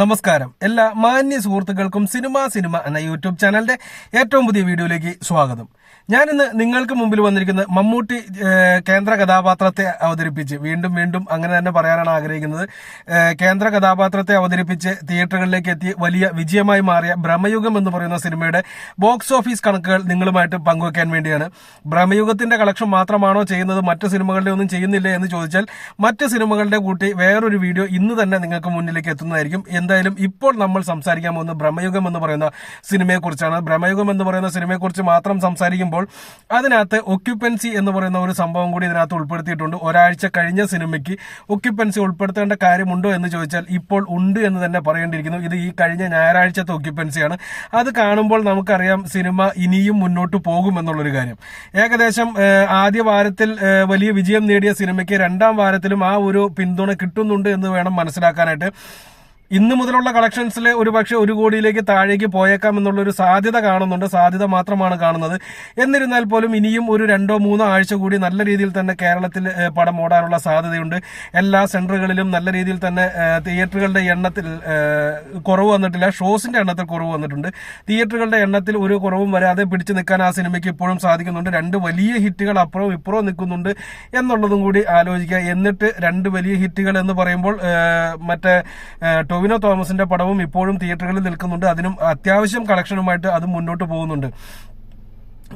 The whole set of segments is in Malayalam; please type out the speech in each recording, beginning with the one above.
നമസ്കാരം. എല്ലാ മാന്യ സുഹൃത്തുക്കൾക്കും സിനിമ സിനിമ എന്ന യൂട്യൂബ് ചാനലിന്റെ ഏറ്റവും പുതിയ വീഡിയോയിലേക്ക് സ്വാഗതം. ഞാനിന്ന് നിങ്ങൾക്ക് മുമ്പിൽ വന്നിരിക്കുന്നത് മമ്മൂട്ടി കേന്ദ്ര കഥാപാത്രത്തെ അവതരിപ്പിച്ച് വീണ്ടും വീണ്ടും അങ്ങനെ തന്നെ പറയാനാണ് ആഗ്രഹിക്കുന്നത്. കേന്ദ്ര കഥാപാത്രത്തെ അവതരിപ്പിച്ച് തിയേറ്ററുകളിലേക്ക് എത്തി വലിയ വിജയമായി മാറിയ ഭ്രമയുഗം എന്ന് പറയുന്ന സിനിമയുടെ ബോക്സ് ഓഫീസ് കണക്കുകൾ നിങ്ങളുമായിട്ട് പങ്കുവെക്കാൻ വേണ്ടിയാണ്. ഭ്രമയുഗത്തിന്റെ കളക്ഷൻ മാത്രമാണോ ചെയ്യുന്നത്? മറ്റ് സിനിമകളുടെ ഒന്നും ചെയ്യുന്നില്ല എന്ന് ചോദിച്ചാൽ മറ്റ് സിനിമകളുടെ കൂട്ടി വേറൊരു വീഡിയോ ഇന്ന് തന്നെ നിങ്ങൾക്ക് മുന്നിലേക്ക് എത്തുന്നതായിരിക്കും എന്തായാലും ഇപ്പോൾ നമ്മൾ സംസാരിക്കാൻ പോകുന്നത് ബ്രഹ്മയുഗം എന്ന് പറയുന്ന സിനിമയെക്കുറിച്ചാണ്. ബ്രഹ്മയുഗം എന്ന് പറയുന്ന സിനിമയെക്കുറിച്ച് മാത്രം സംസാരിക്കുമ്പോൾ അതിനകത്ത് ഒക്യുപ്പൻസി എന്ന് പറയുന്ന ഒരു സംഭവം കൂടി ഇതിനകത്ത് ഉൾപ്പെടുത്തിയിട്ടുണ്ട്. ഒരാഴ്ച കഴിഞ്ഞ സിനിമയ്ക്ക് ഒക്യുപ്പൻസി ഉൾപ്പെടുത്തേണ്ട കാര്യമുണ്ടോ എന്ന് ചോദിച്ചാൽ ഇപ്പോൾ ഉണ്ട് എന്ന് തന്നെ പറയേണ്ടിയിരിക്കുന്നു. ഇത് ഈ കഴിഞ്ഞ ഞായറാഴ്ചത്തെ ഒക്യുപ്പൻസിയാണ് അത് കാണുമ്പോൾ നമുക്കറിയാം സിനിമ ഇനിയും മുന്നോട്ട് പോകുമെന്നുള്ളൊരു കാര്യം. ഏകദേശം ആദ്യ വാരത്തിൽ വലിയ വിജയം നേടിയ സിനിമയ്ക്ക് രണ്ടാം വാരത്തിലും ആ ഒരു പിന്തുണ കിട്ടുന്നുണ്ട് എന്ന് വേണം മനസ്സിലാക്കാനായിട്ട്. ഇന്ന് മുതലുള്ള കളക്ഷൻസിൽ ഒരുപക്ഷെ ഒരു കോടിയിലേക്ക് താഴേക്ക് പോയേക്കാം എന്നുള്ള ഒരു സാധ്യത കാണുന്നുണ്ട്. സാധ്യത മാത്രമാണ് കാണുന്നത്. എന്നിരുന്നാൽ പോലും ഇനിയും ഒരു രണ്ടോ മൂന്നോ ആഴ്ച കൂടി നല്ല രീതിയിൽ തന്നെ കേരളത്തിൽ പടം ഓടാനുള്ള സാധ്യതയുണ്ട്. എല്ലാ സെന്ററുകളിലും നല്ല രീതിയിൽ തന്നെ തിയേറ്ററുകളുടെ എണ്ണത്തിൽ കുറവ് വന്നിട്ടില്ല. ഷോസിന്റെ എണ്ണത്തിൽ കുറവ് വന്നിട്ടുണ്ട്. തിയേറ്ററുകളുടെ എണ്ണത്തിൽ ഒരു കുറവും വരാതെ പിടിച്ചു നിൽക്കാൻ ആ സിനിമയ്ക്ക് ഇപ്പോഴും സാധിക്കുന്നുണ്ട്. രണ്ട് വലിയ ഹിറ്റുകൾ അപ്പുറവും ഇപ്പുറവും നിൽക്കുന്നുണ്ട് എന്നുള്ളതും കൂടി ആലോചിക്കുക. എന്നിട്ട് രണ്ട് വലിയ ഹിറ്റുകൾ എന്ന് പറയുമ്പോൾ മറ്റേ ടൊവിനോ തോമസിന്റെ പടവും ഇപ്പോഴും തിയേറ്ററുകളിൽ നിൽക്കുന്നുണ്ട്. അതിനും അത്യാവശ്യം കളക്ഷനുമായിട്ട് അത് മുന്നോട്ട് പോകുന്നുണ്ട്.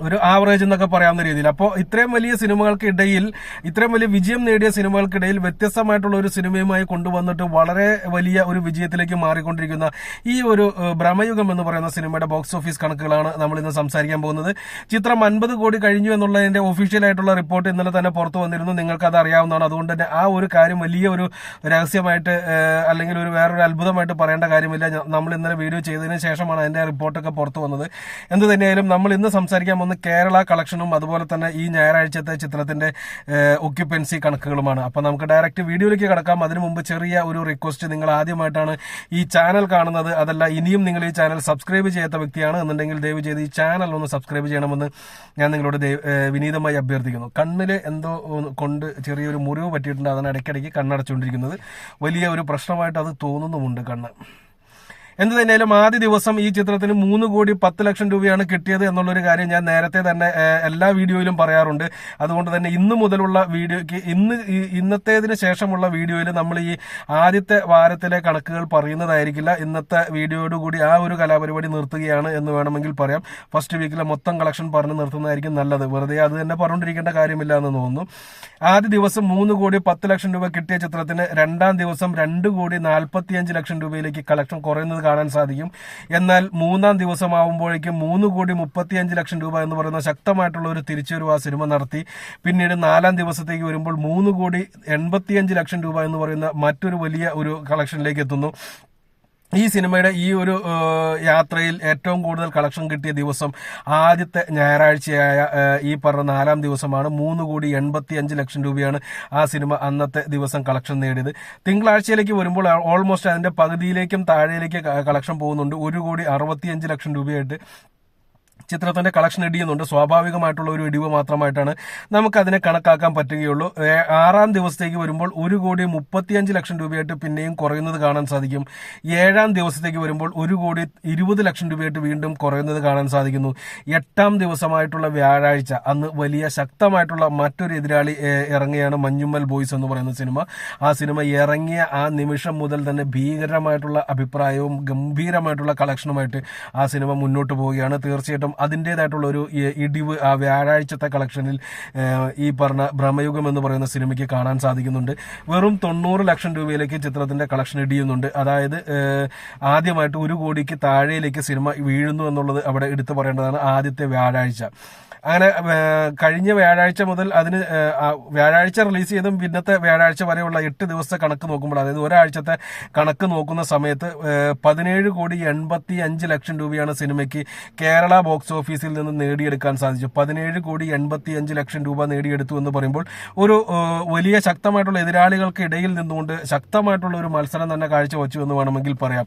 ഒരു ആവറേജ് എന്നൊക്കെ പറയാവുന്ന രീതിയിൽ. അപ്പോൾ ഇത്രയും വലിയ സിനിമകൾക്കിടയിൽ ഇത്രയും വലിയ വിജയം നേടിയ സിനിമകൾക്കിടയിൽ വ്യത്യസ്തമായിട്ടുള്ള ഒരു സിനിമയുമായി കൊണ്ടുവന്നിട്ട് വളരെ വലിയ ഒരു വിജയത്തിലേക്ക് മാറിക്കൊണ്ടിരിക്കുന്ന ഈ ഒരു ഭ്രമയുഗം എന്ന് പറയുന്ന സിനിമയുടെ ബോക്സ് ഓഫീസ് കണക്കുകളാണ് നമ്മൾ ഇന്ന് സംസാരിക്കാൻ പോകുന്നത്. ചിത്രം അൻപത് കോടി കഴിഞ്ഞു എന്നുള്ളതിന്റെ ഒഫീഷ്യൽ ആയിട്ടുള്ള റിപ്പോർട്ട് ഇന്നലെ തന്നെ പുറത്തു വന്നിരുന്നു. നിങ്ങൾക്ക് അത് അറിയാവുന്നതാണ്. അതുകൊണ്ട് തന്നെ ആ ഒരു കാര്യം വലിയ ഒരു രഹസ്യമായിട്ട് അല്ലെങ്കിൽ ഒരു വേറൊരു അത്ഭുതമായിട്ട് പറയേണ്ട കാര്യമില്ല. നമ്മൾ ഇന്നലെ വീഡിയോ ചെയ്തതിന് ശേഷമാണ് അതിന്റെ റിപ്പോർട്ടൊക്കെ പുറത്തു വന്നത്. എന്ത് തന്നെയായാലും നമ്മൾ ഇന്ന് സംസാരിക്കാൻ പോകുന്ന കേരള കളക്ഷനും അതുപോലെ തന്നെ ഈ ഞായറാഴ്ചത്തെ ചിത്രത്തിന്റെ ഒക്യുപ്പൻസി കണക്കുകളുമാണ്. അപ്പൊ നമുക്ക് ഡയറക്റ്റ് വീഡിയോയിലേക്ക് കടക്കാം. അതിനു മുമ്പ് ചെറിയ ഒരു റിക്വസ്റ്റ് നിങ്ങൾ ആദ്യമായിട്ടാണ് ഈ ചാനൽ കാണുന്നത്. അതല്ല ഇനിയും നിങ്ങൾ ഈ ചാനൽ സബ്സ്ക്രൈബ് ചെയ്യാത്ത വ്യക്തിയാണ് എന്നുണ്ടെങ്കിൽ ദയവ് ചെയ്ത് ഈ ചാനൽ ഒന്ന് സബ്സ്ക്രൈബ് ചെയ്യണമെന്ന് ഞാൻ നിങ്ങളോട് വിനീതമായി അഭ്യർത്ഥിക്കുന്നു. കണ്ണിൽ എന്തോ കൊണ്ട് ചെറിയൊരു മുറിവ് പറ്റിയിട്ടുണ്ട്. അതിന് ഇടയ്ക്കിടയ്ക്ക് കണ്ണടച്ചുകൊണ്ടിരിക്കുന്നത് വലിയ ഒരു പ്രശ്നമായിട്ട് അത് തോന്നുന്നുമുണ്ട് കണ്ണ്. എന്ത് തന്നെയാലും ആദ്യ ദിവസം ഈ ചിത്രത്തിന് മൂന്ന് കോടി പത്ത് ലക്ഷം രൂപയാണ് കിട്ടിയത് എന്നുള്ളൊരു കാര്യം ഞാൻ നേരത്തെ തന്നെ എല്ലാ വീഡിയോയിലും പറയാറുണ്ട്. അതുകൊണ്ട് തന്നെ ഇന്ന് മുതലുള്ള വീഡിയോയ്ക്ക് ഇന്ന് ഇന്നത്തേതിന് ശേഷമുള്ള വീഡിയോയിൽ നമ്മൾ ഈ ആദ്യത്തെ വാരത്തിലെ കണക്കുകൾ പറയുന്നതായിരിക്കില്ല. ഇന്നത്തെ വീഡിയോയോട് കൂടി ആ ഒരു കലാപരിപാടി നിർത്തുകയാണ് എന്ന് വേണമെങ്കിൽ പറയാം. ഫസ്റ്റ് വീക്കിലെ മൊത്തം കളക്ഷൻ പറഞ്ഞ് നിർത്തുന്നതായിരിക്കും നല്ലത്. വെറുതെ അത് തന്നെ പറഞ്ഞുകൊണ്ടിരിക്കേണ്ട കാര്യമില്ല എന്ന് തോന്നുന്നു. ആദ്യ ദിവസം മൂന്ന് കോടി പത്ത് ലക്ഷം രൂപ കിട്ടിയ ചിത്രത്തിന് രണ്ടാം ദിവസം രണ്ട് കോടി നാൽപ്പത്തിയഞ്ച് ലക്ഷം രൂപയിലേക്ക് കളക്ഷൻ കുറയുന്നത് കാണാൻ സാധിക്കും. എന്നാൽ മൂന്നാം ദിവസമാവുമ്പോഴേക്കും മൂന്ന് കോടി മുപ്പത്തിയഞ്ച് ലക്ഷം രൂപ എന്ന് പറയുന്ന ശക്തമായിട്ടുള്ള ഒരു തിരിച്ചുവരവ് ആ സിനിമ നടത്തി. പിന്നീട് നാലാം ദിവസത്തേക്ക് വരുമ്പോൾ മൂന്ന് കോടി എൺപത്തിയഞ്ച് ലക്ഷം രൂപ എന്ന് പറയുന്ന മറ്റൊരു വലിയ ഒരു കളക്ഷനിലേക്ക് എത്തുന്നു. ഈ സിനിമയുടെ ഈ ഒരു യാത്രയിൽ ഏറ്റവും കൂടുതൽ കളക്ഷൻ കിട്ടിയ ദിവസം ആദ്യത്തെ ഞായറാഴ്ചയായ ഈ പറഞ്ഞ നാലാം ദിവസമാണ്. മൂന്ന് കോടി എൺപത്തി അഞ്ച് ലക്ഷം രൂപയാണ് ആ സിനിമ അന്നത്തെ ദിവസം കളക്ഷൻ നേടിയത്. തിങ്കളാഴ്ചയിലേക്ക് വരുമ്പോൾ ഓൾമോസ്റ്റ് അതിന്റെ പകുതിയിലേക്കും താഴെയിലേക്ക് കളക്ഷൻ പോകുന്നുണ്ട്. ഒരു കോടി അറുപത്തിയഞ്ച് ലക്ഷം രൂപയായിട്ട് ചിത്രത്തിന്റെ കളക്ഷൻ ഇടിയുന്നുണ്ട്. സ്വാഭാവികമായിട്ടുള്ള ഒരു ഇടിവ് മാത്രമായിട്ടാണ് നമുക്ക് അതിനെ കണക്കാക്കാൻ പറ്റുകയുള്ളൂ. ആറാം ദിവസത്തേക്ക് വരുമ്പോൾ ഒരു കോടി മുപ്പത്തിയഞ്ച് ലക്ഷം രൂപയായിട്ട് പിന്നെയും കുറയുന്നത് കാണാൻ സാധിക്കും. ഏഴാം ദിവസത്തേക്ക് വരുമ്പോൾ ഒരു കോടി ഇരുപത് ലക്ഷം രൂപയായിട്ട് വീണ്ടും കുറയുന്നത് കാണാൻ സാധിക്കുന്നു. എട്ടാം ദിവസമായിട്ടുള്ള വ്യാഴാഴ്ച അന്ന് വലിയ ശക്തമായിട്ടുള്ള മറ്റൊരു എതിരാളി ഇറങ്ങിയാണ് മഞ്ഞുമ്മൽ ബോയ്സ് എന്ന് പറയുന്ന സിനിമ. ആ സിനിമ ഇറങ്ങിയ ആ നിമിഷം മുതൽ തന്നെ ഭീകരമായിട്ടുള്ള അഭിപ്രായവും ഗംഭീരമായിട്ടുള്ള കളക്ഷനുമായിട്ട് ആ സിനിമ മുന്നോട്ട് പോവുകയാണ്. തീർച്ചയായിട്ടും അതിന്റെതായിട്ടുള്ള ഒരു ഇ- ഇടിവ് ആ വ്യാഴാഴ്ചത്തെ കളക്ഷനിൽ ഈ പറഞ്ഞ ഭ്രമയുഗം എന്ന് പറയുന്ന സിനിമയ്ക്ക് കാണാൻ സാധിക്കുന്നുണ്ട്. വെറും തൊണ്ണൂറ് ലക്ഷം രൂപയിലേക്ക് ചിത്രത്തിന്റെ കളക്ഷൻ ഇടിയുന്നുണ്ട്. അതായത് ആദ്യമായിട്ട് ഒരു കോടിക്ക് താഴെയിലേക്ക് സിനിമ വീഴുന്നു എന്നുള്ളത് അവിടെ എടുത്തു പറയേണ്ടതാണ് ആദ്യത്തെ വ്യാഴാഴ്ച. അങ്ങനെ കഴിഞ്ഞ വ്യാഴാഴ്ച മുതൽ അതിന് വ്യാഴാഴ്ച റിലീസ് ചെയ്തും പിന്നത്തെ വ്യാഴാഴ്ച വരെയുള്ള എട്ട് ദിവസത്തെ കണക്ക് നോക്കുമ്പോൾ അതായത് ഒരാഴ്ചത്തെ കണക്ക് നോക്കുന്ന സമയത്ത് പതിനേഴ് കോടി എൺപത്തി അഞ്ച് ലക്ഷം രൂപയാണ് സിനിമയ്ക്ക് കേരള ബോക്സ് ഓഫീസിൽ നിന്ന് നേടിയെടുക്കാൻ സാധിച്ചു. പതിനേഴ് കോടി എൺപത്തി അഞ്ച് ലക്ഷം രൂപ നേടിയെടുത്തു എന്ന് പറയുമ്പോൾ ഒരു വലിയ ശക്തമായിട്ടുള്ള എതിരാളികൾക്ക് ഇടയിൽ നിന്നുകൊണ്ട് ശക്തമായിട്ടുള്ള ഒരു മത്സരം തന്നെ കാഴ്ചവെച്ചു എന്ന് വേണമെങ്കിൽ പറയാം.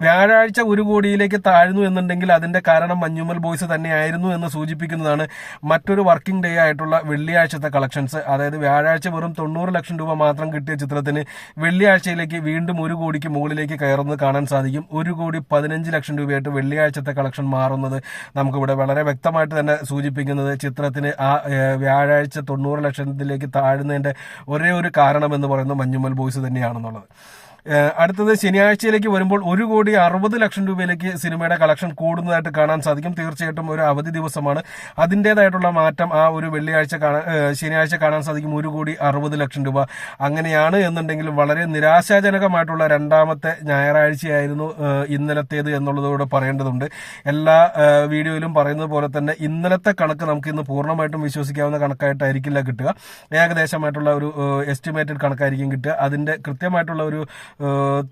വ്യാഴാഴ്ച ഒരു കോടിയിലേക്ക് താഴ്ന്നു എന്നുണ്ടെങ്കിൽ അതിന്റെ കാരണം മഞ്ഞുമൽ ബോയ്സ് തന്നെയായിരുന്നു എന്ന് സൂചിപ്പിക്കുന്നതാണ് മറ്റൊരു വർക്കിംഗ് ഡേ ആയിട്ടുള്ള വെള്ളിയാഴ്ചത്തെ കളക്ഷൻസ്. അതായത് വ്യാഴാഴ്ച വെറും തൊണ്ണൂറ് ലക്ഷം രൂപ മാത്രം കിട്ടിയ ചിത്രത്തിന് വെള്ളിയാഴ്ചയിലേക്ക് വീണ്ടും ഒരു കോടിക്ക് മുകളിലേക്ക് കയറുന്നത് കാണാൻ സാധിക്കും. ഒരു കോടി പതിനഞ്ച് ലക്ഷം രൂപയായിട്ട് വെള്ളിയാഴ്ചത്തെ കളക്ഷൻ മാറുന്നത് നമുക്കിവിടെ വളരെ വ്യക്തമായിട്ട് തന്നെ സൂചിപ്പിക്കുന്നത് ചിത്രത്തിന് ആ വ്യാഴാഴ്ച തൊണ്ണൂറ് ലക്ഷത്തിലേക്ക് താഴ്ന്നതിന്റെ ഒരേ ഒരു കാരണം എന്ന് പറയുന്നത് മഞ്ഞുമൽ ബോയ്സ് തന്നെയാണെന്നുള്ളത്. അടുത്തത് ശനിയാഴ്ചയിലേക്ക് വരുമ്പോൾ ഒരു കോടി അറുപത് ലക്ഷം രൂപയിലേക്ക് സിനിമയുടെ കളക്ഷൻ കൂടുന്നതായിട്ട് കാണാൻ സാധിക്കും. തീർച്ചയായിട്ടും ഒരു അവധി ദിവസമാണ്. അതിന്റെതായിട്ടുള്ള മാറ്റം ആ ഒരു വെള്ളിയാഴ്ച ശനിയാഴ്ച കാണാൻ സാധിക്കും. ഒരു കോടി അറുപത് ലക്ഷം രൂപ അങ്ങനെയാണ് എന്നുണ്ടെങ്കിൽ വളരെ നിരാശാജനകമായിട്ടുള്ള രണ്ടാമത്തെ ഞായറാഴ്ചയായിരുന്നു ഇന്നലത്തേത് എന്നുള്ളതോടെ പറയേണ്ടതുണ്ട്. എല്ലാ വീഡിയോയിലും പറയുന്നത് പോലെ തന്നെ ഇന്നലത്തെ കണക്ക് നമുക്ക് ഇന്ന് പൂർണമായിട്ടും വിശ്വസിക്കാവുന്ന കണക്കായിട്ടായിരിക്കില്ല കിട്ടുക. ഏകദേശമായിട്ടുള്ള ഒരു എസ്റ്റിമേറ്റഡ് കണക്കായിരിക്കും കിട്ടുക. അതിന്റെ കൃത്യമായിട്ടുള്ള ഒരു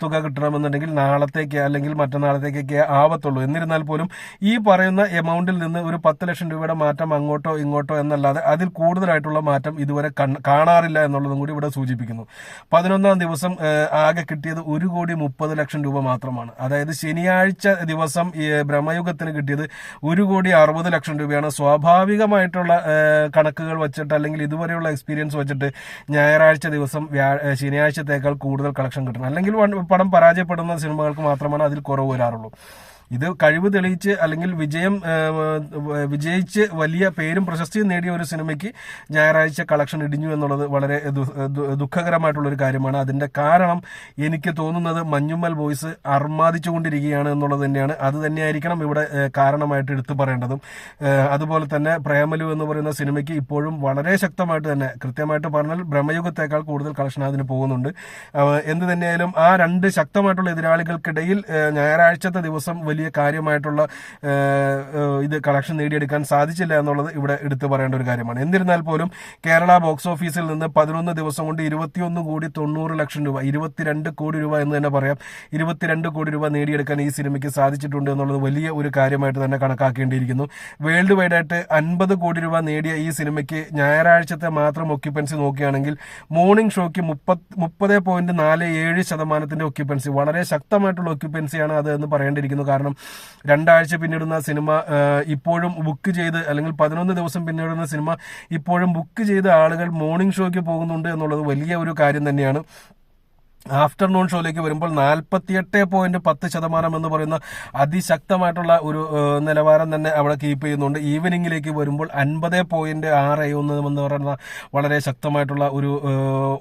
തുക കിട്ടണമെന്നുണ്ടെങ്കിൽ നാളത്തേക്ക് അല്ലെങ്കിൽ മറ്റന്നാളത്തേക്കൊക്കെ ആവത്തുള്ളൂ. എന്നിരുന്നാൽ പോലും ഈ പറയുന്ന എമൗണ്ടിൽ നിന്ന് ഒരു പത്ത് ലക്ഷം രൂപയുടെ മാറ്റം അങ്ങോട്ടോ ഇങ്ങോട്ടോ എന്നല്ലാതെ അതിൽ കൂടുതലായിട്ടുള്ള മാറ്റം ഇതുവരെ കാണാറില്ല എന്നുള്ളതും കൂടി ഇവിടെ സൂചിപ്പിക്കുന്നു. പതിനൊന്നാം ദിവസം ആകെ കിട്ടിയത് ഒരു കോടി മുപ്പത് ലക്ഷം രൂപ മാത്രമാണ്. അതായത് ശനിയാഴ്ച ദിവസം ബ്രഹ്മയുഗത്തിന് കിട്ടിയത് ഒരു കോടി അറുപത് ലക്ഷം രൂപയാണ്. സ്വാഭാവികമായിട്ടുള്ള കണക്കുകൾ വെച്ചിട്ട് അല്ലെങ്കിൽ ഇതുവരെയുള്ള എക്സ്പീരിയൻസ് വെച്ചിട്ട് ഞായറാഴ്ച ദിവസം ശനിയാഴ്ചത്തേക്കാൾ കൂടുതൽ കളക്ഷൻ കിട്ടണം. അല്ലെങ്കിൽ പടം പരാജയപ്പെടുന്ന സിനിമകൾക്ക് മാത്രമാണ് അതിൽ കുറവ് വരാറുള്ളൂ. ഇത് കഴിവ് തെളിയിച്ച് അല്ലെങ്കിൽ വിജയം വിജയിച്ച് വലിയ പേരും പ്രശസ്തിയും നേടിയ ഒരു സിനിമയ്ക്ക് ഞായറാഴ്ച കളക്ഷൻ ഇടിഞ്ഞു എന്നുള്ളത് വളരെ ദു- ദു- ദുഃഖകരമായിട്ടുള്ള ഒരു കാര്യമാണ്. അതിന്റെ കാരണം എനിക്ക് തോന്നുന്നത് മഞ്ഞുമ്മൽ ബോയ്സ് അർമാദിച്ചുകൊണ്ടിരിക്കുകയാണ് എന്നുള്ളത് തന്നെയാണ്. അത് തന്നെയായിരിക്കണം ഇവിടെ കാരണമായിട്ട് എടുത്തു പറയേണ്ടതും. അതുപോലെ തന്നെ പ്രേമലു എന്ന് പറയുന്ന സിനിമയ്ക്ക് ഇപ്പോഴും വളരെ ശക്തമായിട്ട് തന്നെ കൃത്യമായിട്ട് പറഞ്ഞാൽ ബ്രഹ്മയുഗത്തേക്കാൾ കൂടുതൽ കളക്ഷൻ അതിന് പോകുന്നുണ്ട്. എന്ത് തന്നെയായാലും ആ രണ്ട് ശക്തമായിട്ടുള്ള എതിരാളികൾക്കിടയിൽ ഞായറാഴ്ചത്തെ ദിവസം വലിയ കാര്യമായിട്ടുള്ള ഏഹ്, ഏഹ്, ഇത് കളക്ഷൻ നേടിയെടുക്കാൻ സാധിച്ചില്ല എന്നുള്ളത് ഇവിടെ എടുത്തു പറയേണ്ട ഒരു കാര്യമാണ്. എന്നിരുന്നാൽ പോലും കേരള ബോക്സ് ഓഫീസിൽ നിന്ന് പതിനൊന്ന് ദിവസം കൊണ്ട് ഇരുപത്തിയൊന്ന് കോടി തൊണ്ണൂറ് ലക്ഷം രൂപ ഇരുപത്തിരണ്ട് കോടി രൂപ എന്ന് തന്നെ പറയാം. ഇരുപത്തിരണ്ട് കോടി രൂപ നേടിയെടുക്കാൻ ഈ സിനിമയ്ക്ക് സാധിച്ചിട്ടുണ്ട് എന്നുള്ളത് വലിയ ഒരു കാര്യമായിട്ട് തന്നെ കണക്കാക്കേണ്ടിയിരിക്കുന്നു. വേൾഡ് വൈഡ് ആയിട്ട് അൻപത് കോടി രൂപ നേടിയ ഈ സിനിമയ്ക്ക് ഞായറാഴ്ചത്തെ മാത്രം ഒക്യുപ്പൻസി നോക്കുകയാണെങ്കിൽ മോർണിംഗ് ഷോയ്ക്ക് മുപ്പത് മുപ്പത് പോയിന്റ് നാല് ഏഴ് ശതമാനത്തിന്റെ ഒക്യുപ്പൻസി വളരെ ശക്തമായിട്ടുള്ള ഒക്യുപ്പൻസിയാണ് അത് എന്ന് പറയേണ്ടിയിരിക്കുന്നു. കാരണം രണ്ടാഴ്ച പിന്നിടുന്ന സിനിമ ഇപ്പോഴും ബുക്ക് ചെയ്ത് അല്ലെങ്കിൽ പതിനൊന്ന് ദിവസം പിന്നിടുന്ന സിനിമ ഇപ്പോഴും ബുക്ക് ചെയ്ത ആളുകൾ മോർണിംഗ് ഷോയ്ക്ക് പോകുന്നുണ്ട് എന്നുള്ളത് വലിയ ഒരു കാര്യം തന്നെയാണ്. ആഫ്റ്റർനൂൺ ഷോയിലേക്ക് വരുമ്പോൾ നാൽപ്പത്തിയെട്ട് പോയിന്റ് പത്ത് ശതമാനം എന്ന് പറയുന്ന അതിശക്തമായിട്ടുള്ള ഒരു നിലവാരം തന്നെ അവിടെ കീപ്പ് ചെയ്യുന്നുണ്ട്. ഈവനിങ്ങിലേക്ക് വരുമ്പോൾ അൻപത് പോയിന്റ് ആറ് ഒന്ന് എന്ന് പറയുന്ന വളരെ ശക്തമായിട്ടുള്ള ഒരു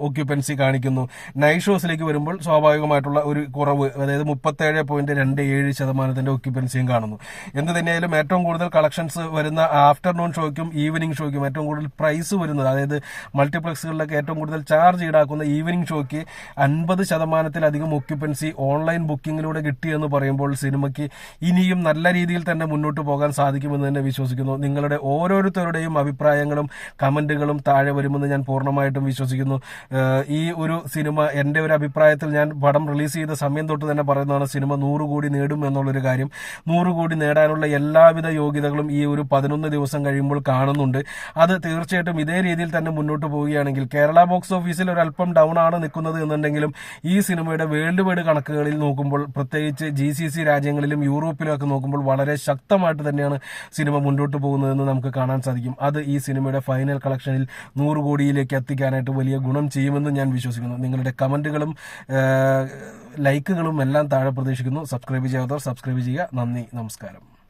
ഓക്യുപ്പൻസി കാണിക്കുന്നു. നൈറ്റ് ഷോസിലേക്ക് വരുമ്പോൾ സ്വാഭാവികമായിട്ടുള്ള ഒരു കുറവ് അതായത് മുപ്പത്തേഴ് പോയിന്റ് രണ്ട് ഏഴ് ശതമാനത്തിന്റെ ഓക്യുപ്പൻസിയും കാണുന്നു. എന്ത് തന്നെയായാലും ഏറ്റവും കൂടുതൽ കളക്ഷൻസ് വരുന്ന ആഫ്റ്റർനൂൺ ഷോയ്ക്കും ഈവനിങ് ഷോയ്ക്കും ഏറ്റവും കൂടുതൽ പ്രൈസ് വരുന്നത് അതായത് മൾട്ടിപ്ലക്സുകളിലൊക്കെ ഏറ്റവും കൂടുതൽ ചാർജ് ഈടാക്കുന്ന ഈവനിങ് ഷോയ്ക്ക് അൻപത് ശതമാനത്തിലധികം ഒക്യുപ്പൻസി ഓൺലൈൻ ബുക്കിങ്ങിലൂടെ കിട്ടിയെന്ന് പറയുമ്പോൾ സിനിമയ്ക്ക് ഇനിയും നല്ല രീതിയിൽ തന്നെ മുന്നോട്ട് പോകാൻ സാധിക്കുമെന്ന് തന്നെ വിശ്വസിക്കുന്നു. നിങ്ങളുടെ ഓരോരുത്തരുടെയും അഭിപ്രായങ്ങളും കമന്റുകളും താഴെ വരുമെന്ന് ഞാൻ പൂർണമായിട്ടും വിശ്വസിക്കുന്നു. ഈ ഒരു സിനിമ എന്റെ ഒരു അഭിപ്രായത്തിൽ ഞാൻ പടം റിലീസ് ചെയ്ത സമയം തൊട്ട് തന്നെ പറയുന്നതാണ് സിനിമ നൂറ് കോടി നേടും എന്നുള്ളൊരു കാര്യം. നൂറ് കോടി നേടാനുള്ള എല്ലാവിധ യോഗ്യതകളും ഈ ഒരു പതിനൊന്ന് ദിവസം കഴിയുമ്പോൾ കാണുന്നുണ്ട്. അത് തീർച്ചയായിട്ടും ഇതേ രീതിയിൽ തന്നെ മുന്നോട്ട് പോവുകയാണെങ്കിൽ കേരള ബോക്സ് ഓഫീസിൽ ഒരല്പം ഡൗൺ ആണ് നിൽക്കുന്നത് എന്നുണ്ടെങ്കിലും ഈ സിനിമയുടെ വേൾഡ് വൈഡ് കണക്കുകളിൽ നോക്കുമ്പോൾ പ്രത്യേകിച്ച് ജി സി സി രാജ്യങ്ങളിലും യൂറോപ്പിലും നോക്കുമ്പോൾ വളരെ ശക്തമായിട്ട് തന്നെയാണ് സിനിമ മുന്നോട്ട് പോകുന്നതെന്ന് നമുക്ക് കാണാൻ സാധിക്കും. അത് ഈ സിനിമയുടെ ഫൈനൽ കളക്ഷനിൽ നൂറ് കോടിയിലേക്ക് എത്തിക്കാനായിട്ട് വലിയ ഗുണം ചെയ്യുമെന്ന് ഞാൻ വിശ്വസിക്കുന്നു. നിങ്ങളുടെ കമന്റുകളും ലൈക്കുകളും എല്ലാം താഴെ പ്രതീക്ഷിക്കുന്നു. സബ്സ്ക്രൈബ് ചെയ്യാത്തവർ സബ്സ്ക്രൈബ് ചെയ്യുക. നന്ദി. നമസ്കാരം.